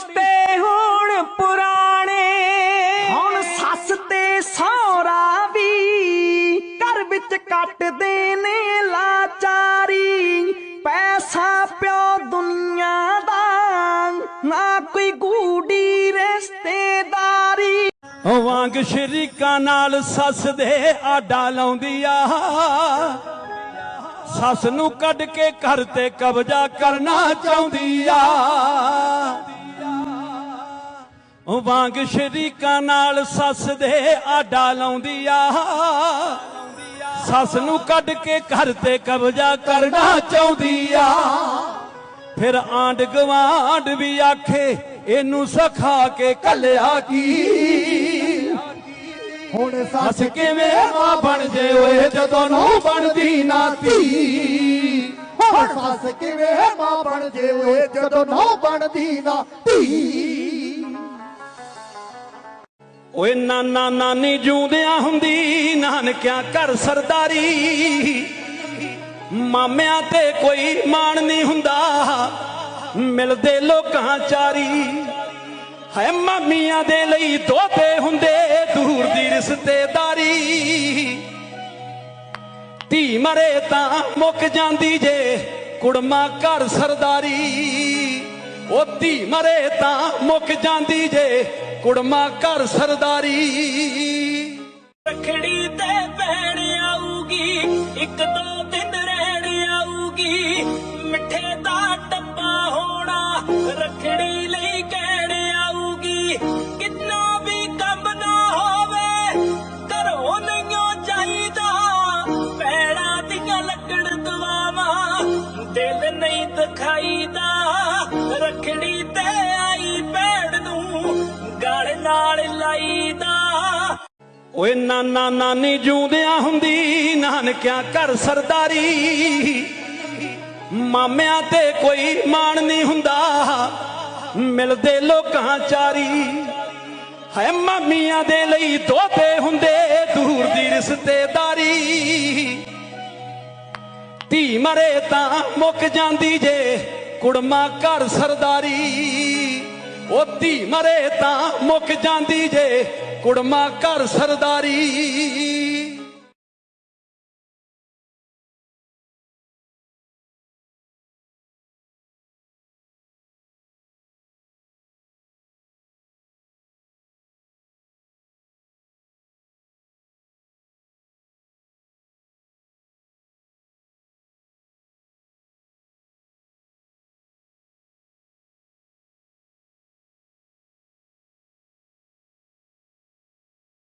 ਰਿਸ਼ਤੇ ਹੁਣ ਪੁਰਾਣੇ। ਹੁਣ ਸੱਸ ਤੇ ਸਹੁਰਾ ਵੀ ਘਰ ਵਿੱਚ ਕੱਟਦੇ ਨੇ ਲਾਚਾਰੀ। ਪੈਸਾ ਪਿਓ ਦੁਨੀਆ ਦਾ ਨਾ ਕੋਈ ਗੂੜੀ ਰਿਸ਼ਤੇਦਾਰੀ। ਵਾਂਗ ਸ਼ਰੀਕਾਂ ਨਾਲ ਸੱਸ ਦੇ ਆਡਾ ਲਾਉਂਦੀ ਆ। ਸੱਸ ਨੂੰ ਕੱਢ ਕੇ ਘਰ ਤੇ ਕਬਜ਼ਾ ਕਰਨਾ ਚਾਹੁੰਦੀ ਆ। ਵਾਂਗ ਸ਼ਰੀਕਾਂ ਨਾਲ ਸੱਸ ਦੇ ਆਡਾ ਲਾਉਂਦੀ ਆ। ਸੱਸ ਨੂੰ ਕੱਢ ਕੇ ਘਰ ਤੇ ਕਬਜ਼ਾ ਕਰਨਾ ਚਾਹੁੰਦੀ ਆ। ਫਿਰ ਆਂਡ ਗਵਾਂਡ ਵੀ ਆਖੇ ਇਹਨੂੰ ਸਖਾ ਕੇ ਕੱਲਿਆ ਕੀ? ਹੁਣ ਸੱਸ ਕਿਵੇਂ ਮਾਂ ਬਣ ਜੇ ਓਏ ਜਦੋਂ ਨੂੰ ਬਣਦੀ ਨਾ ਧੀ ਹੁਣ ਸੱਸ ਕਿਵੇਂ ਮਾਂ ਬਣ ਜੇ ਓਏ ਜਦੋਂ ਨੌ ਬਣਦੀ ਨਾ ਧੀ ਓਏ ਨਾਨਾ ਨਾਨੀ ਜੂੰਦਿਆਂ ਹੁੰਦੀ, ਨਾਨਕਿਆਂ ਘਰ ਸਰਦਾਰੀ। ਮਾਮਿਆਂ ਤੇ ਕੋਈ ਮਾਣ ਨਹੀਂ ਹੁੰਦਾ, ਮਿਲਦੇ ਲੋਕਾਂ ਚਾਰੀ। ਹੈ ਮਾਮੀਆਂ ਦੇ ਲਈ ਦੋਤੇ ਹੁੰਦੇ, ਦੂਰ ਦੀ ਰਿਸ਼ਤੇਦਾਰੀ। ਧੀ ਮਰੇ ਤਾਂ ਮੁੱਕ ਜਾਂਦੀ ਜੇ, ਕੁੜਮਾ ਘਰ ਸਰਦਾਰੀ। ਉਹ ਧੀ ਮਰੇ ਤਾਂ ਮੁੱਕ ਜਾਂਦੀ ਜੇ ਕੁੜਮਾ ਘਰ ਸਰਦਾਰੀ। ਰਖੜੀ ਤੇ ਭੈਣ ਆਊਗੀ, ਇੱਕ ਦੋ ਦਿਨ ਰਹਿਣ ਆਊਗੀ। ਮਿੱਠੇ ਦਾ ਟੱਪਾ ਹੋਣਾ ਰਖੜੀ ਲਈ ਕਹਿਣ ਆਊਗੀ। ਕਿੰਨਾ ਵੀ ਕੰਮ ਨਾ ਹੋਵੇ, ਘਰੋਂ ਨਹੀਂਓ ਚਾਹੀਦਾ। ਪੈੜਾਂ ਦੀਆਂ ਲੱਗਣ ਦਵਾਵਾਂ, ਦਿਲ ਨਹੀਂ ਦਿਖਾਈਦਾ। ਲਾਈਦਾ ਓਏ ਨਾਨਾ ਨਾਨੀ ਜੂੰਦਿਆਂ ਹੁੰਦੀ, ਨਾਨਕਿਆਂ ਘਰ ਸਰਦਾਰੀ। ਮਾਮਿਆਂ ਤੇ ਕੋਈ ਮਾਣ ਨਹੀਂ ਹੁੰਦਾ, ਮਿਲਦੇ ਲੋਕਾਂ ਚਾਰੀ। ਹੈ ਮਾਮੀਆਂ ਦੇ ਲਈ ਦੋਤੇ ਹੁੰਦੇ, ਦੂਰ ਦੀ ਰਿਸ਼ਤੇਦਾਰੀ। ਧੀ ਮਰੇ ਤਾਂ ਮੁੱਕ ਜਾਂਦੀ ਜੇ, ਕੁੜਮਾ ਘਰ ਸਰਦਾਰੀ। ਉਹ ਧੀ ਮਰੇ ਤਾਂ ਮੁੱਕ ਜਾਂਦੀ ਜੇ ਕੁੜਮਾ ਘਰ ਸਰਦਾਰੀ।